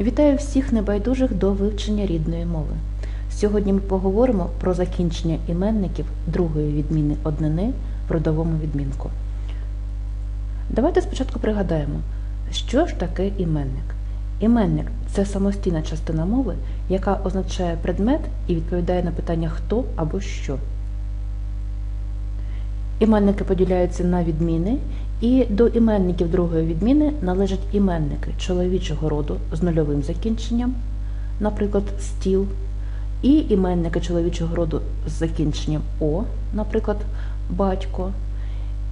Вітаю всіх небайдужих до вивчення рідної мови. Сьогодні ми поговоримо про закінчення іменників другої відміни однини в родовому відмінку. Давайте спочатку пригадаємо, що ж таке іменник. Іменник це самостійна частина мови, яка означає предмет і відповідає на питання хто або що. Іменники поділяються на відміни, і до іменників другої відміни належать іменники чоловічого роду з нульовим закінченням, наприклад, стіл, і іменники чоловічого роду з закінченням О, наприклад, батько,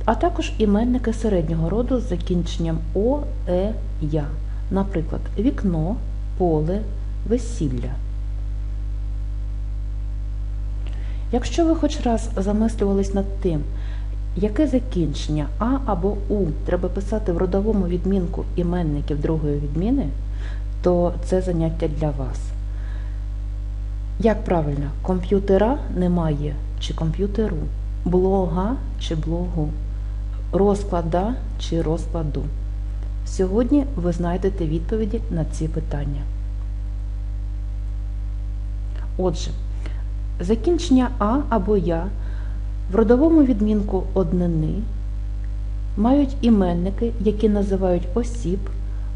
а також іменники середнього роду з закінченням О, Е, Я, наприклад, вікно, поле, весілля. Якщо ви хоч раз замислювались над тим, яке закінчення А або У треба писати в родовому відмінку іменників другої відміни, то це заняття для вас. Як правильно, комп'ютера немає чи комп'ютеру, блога чи блогу, розклада чи розкладу. Сьогодні ви знайдете відповіді на ці питання. Отже, закінчення А або Я в родовому відмінку однини мають іменники, які називають осіб,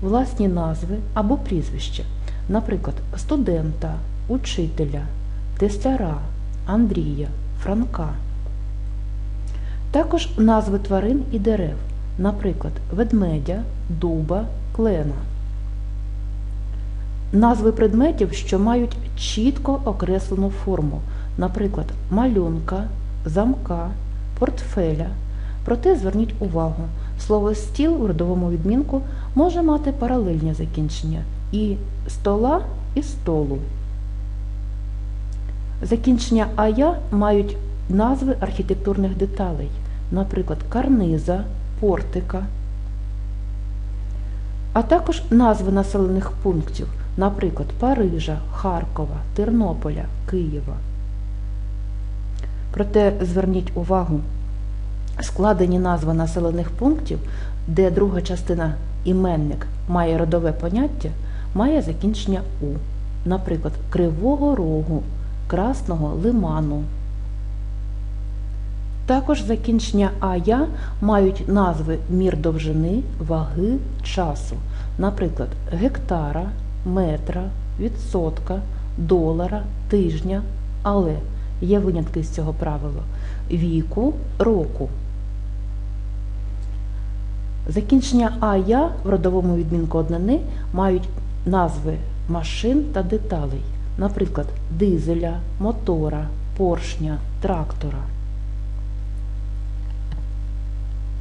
власні назви або прізвища, наприклад, студента, учителя, тесляра, Андрія, Франка. Також назви тварин і дерев, наприклад, ведмедя, дуба, клена. Назви предметів, що мають чітко окреслену форму, наприклад, малюнка, замка, портфеля. Проте зверніть увагу, слово стіл у родовому відмінку може мати паралельні закінчення і стола, і столу. Закінчення ая мають назви архітектурних деталей, наприклад, карниза, портика, а також назви населених пунктів, наприклад, Парижа, Харкова, Тернополя, Києва. Проте зверніть увагу, складені назви населених пунктів, де друга частина іменник має родове поняття, має закінчення У, наприклад, Кривого Рогу, Красного Лиману. Також закінчення ая мають назви мір довжини, ваги, часу, наприклад, гектара, метра, відсотка, долара, тижня, але є винятки з цього правила віку, року. Закінчення ая в родовому відмінку однини мають назви машин та деталей, наприклад, дизеля, мотора, поршня, трактора.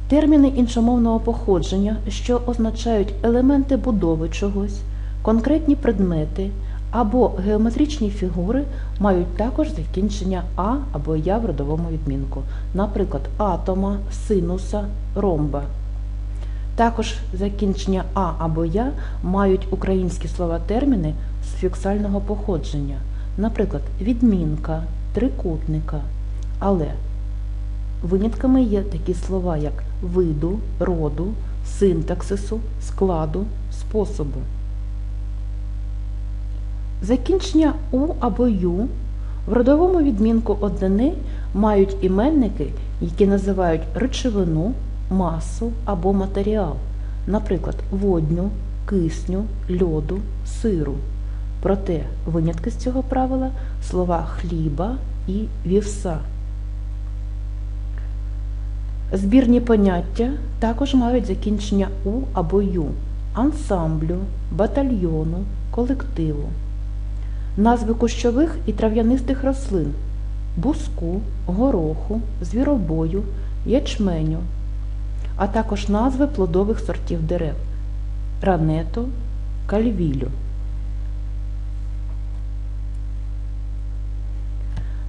Терміни іншомовного походження, що означають елементи будови чогось, конкретні предмети або геометричні фігури мають також закінчення А або Я в родовому відмінку, наприклад, атома, синуса, ромба. Також закінчення А або Я мають українські слова-терміни з фіксального походження, наприклад, відмінка, трикутника. Але винятками є такі слова, як виду, роду, синтаксису, складу, способу. Закінчення У або Ю в родовому відмінку однини мають іменники, які називають речовину, масу або матеріал, наприклад, водню, кисню, льоду, сиру. Проте винятки з цього правила слова хліба і вівса. Збірні поняття також мають закінчення У або Ю, ансамблю, батальйону, колективу. Назви кущових і трав'янистих рослин буску, гороху, звіробою, ячменю, а також назви плодових сортів дерев рането, кальвілю.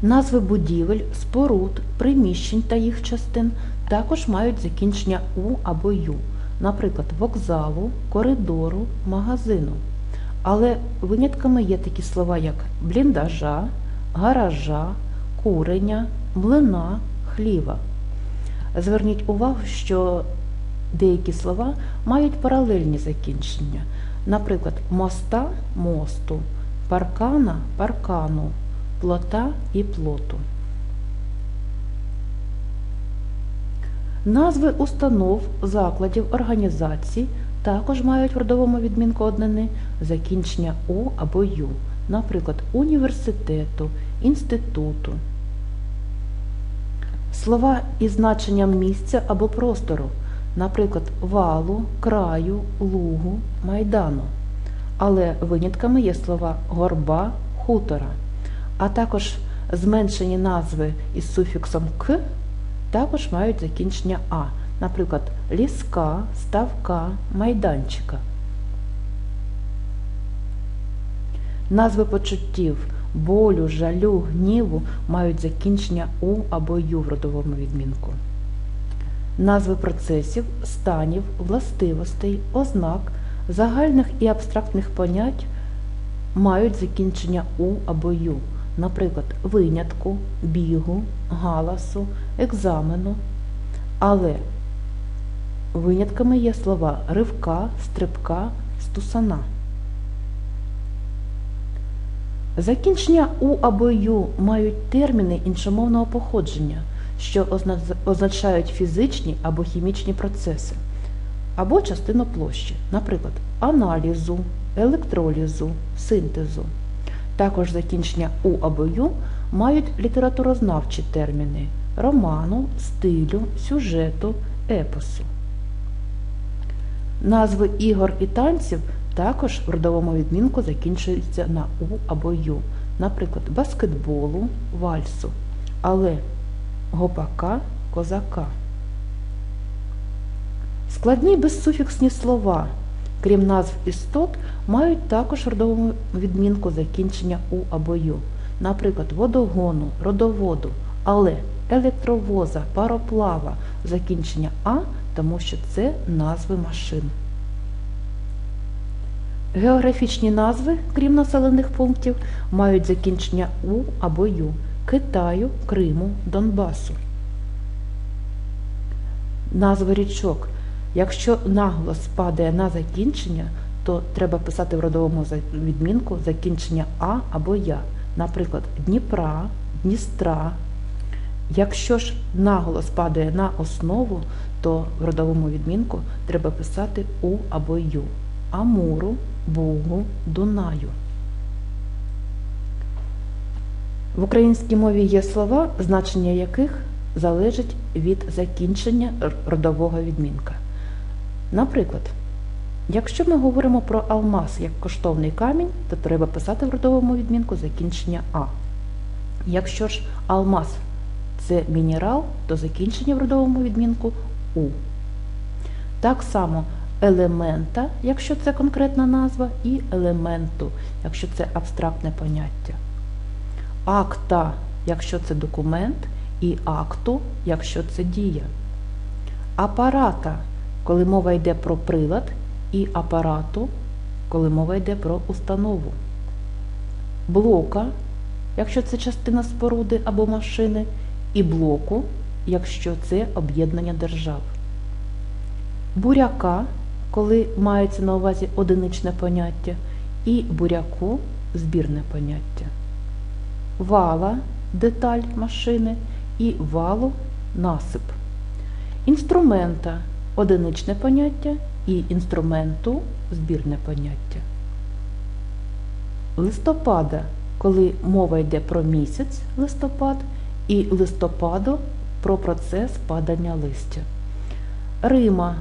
Назви будівель, споруд, приміщень та їх частин також мають закінчення У або Ю, наприклад, вокзалу, коридору, магазину. Але винятками є такі слова, як бліндажа, гаража, куреня, млина, хліва. Зверніть увагу, що деякі слова мають паралельні закінчення. Наприклад, моста мосту, паркана паркану, плота і плоту. Назви установ, закладів, організацій також мають в родовому відмінку однини закінчення О або Ю, наприклад, університету, інституту. Слова із значенням місця або простору, наприклад, валу, краю, лугу, майдану. Але винятками є слова горба, хутора, а також зменшені назви із суфіксом к також мають закінчення А, наприклад, ліска, ставка, майданчика. Назви почуттів болю, жалю, гніву мають закінчення У або Ю в родовому відмінку. Назви процесів, станів, властивостей, ознак, загальних і абстрактних понять мають закінчення У або Ю, наприклад, винятку, бігу, галасу, екзамену. Але винятками є слова ривка, стрибка, стусана. Закінчення У або Ю мають терміни іншомовного походження, що означають фізичні або хімічні процеси, або частину площі, наприклад, аналізу, електролізу, синтезу. Також закінчення У або Ю мають літературознавчі терміни роману, стилю, сюжету, епосу. Назви ігор і танців також в родовому відмінку закінчуються на У або Ю, наприклад, баскетболу, вальсу, але гопака, козака. Складні безсуфіксні слова, крім назв істот, мають також в родовому відмінку закінчення У або Ю, наприклад, водогону, родоводу, але електровоза, пароплава, закінчення А, тому що це назви машин. Географічні назви, крім населених пунктів, мають закінчення У або Ю Китаю, Криму, Донбасу. Назви річок. Якщо наголос падає на закінчення, то треба писати в родовому відмінку закінчення А або Я. Наприклад, Дніпра, Дністра. Якщо ж наголос падає на основу, то в родовому відмінку треба писати У або Ю. Амуру, Бугу, Дунаю. В українській мові є слова, значення яких залежить від закінчення родового відмінка. Наприклад, якщо ми говоримо про алмаз як коштовний камінь, то треба писати в родовому відмінку закінчення А. Якщо ж алмаз це мінерал, то закінчення в родовому відмінку У. Так само елемента, якщо це конкретна назва, і елементу, якщо це абстрактне поняття. Акта, якщо це документ, і акту, якщо це дія. Апарата, коли мова йде про прилад, і апарату, коли мова йде про установу. Блока, якщо це частина споруди або машини, і блоку, якщо це об'єднання держав. Буряка, коли мається на увазі одиничне поняття, і буряку збірне поняття. Вала деталь машини і валу насип. Інструмента одиничне поняття і інструменту збірне поняття. Листопада, коли мова йде про місяць листопад, і листопаду про процес падання листя. Рима,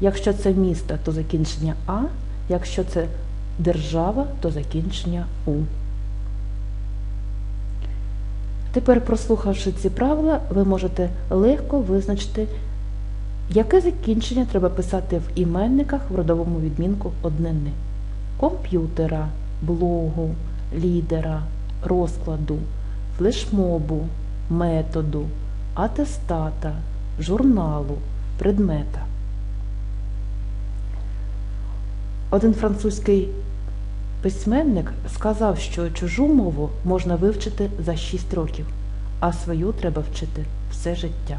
якщо це місто, то закінчення А, якщо це держава, то закінчення У. Тепер, прослухавши ці правила, ви можете легко визначити, яке закінчення треба писати в іменниках в родовому відмінку однини комп'ютера, блогу, лідера, розкладу, флешмобу, методу, атестата, журналу, предмета. Один французький письменник сказав, що чужу мову можна вивчити за 6 років, а свою треба вчити все життя.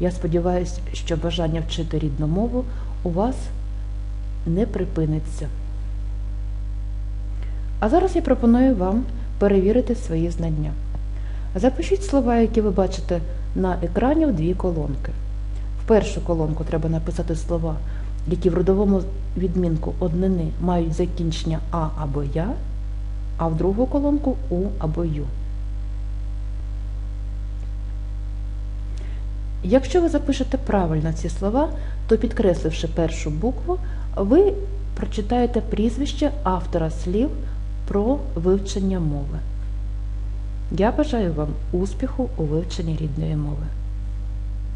Я сподіваюся, що бажання вчити рідну мову у вас не припиниться. А зараз я пропоную вам перевірити свої знання. Запишіть слова, які ви бачите на екрані в дві колонки. В першу колонку треба написати слова, які в родовому відмінку однини мають закінчення А або Я, а в другу колонку У або Ю. Якщо ви запишете правильно ці слова, то підкресливши першу букву, ви прочитаєте прізвище автора слів про вивчення мови. Я бажаю вам успіху у вивченні рідної мови.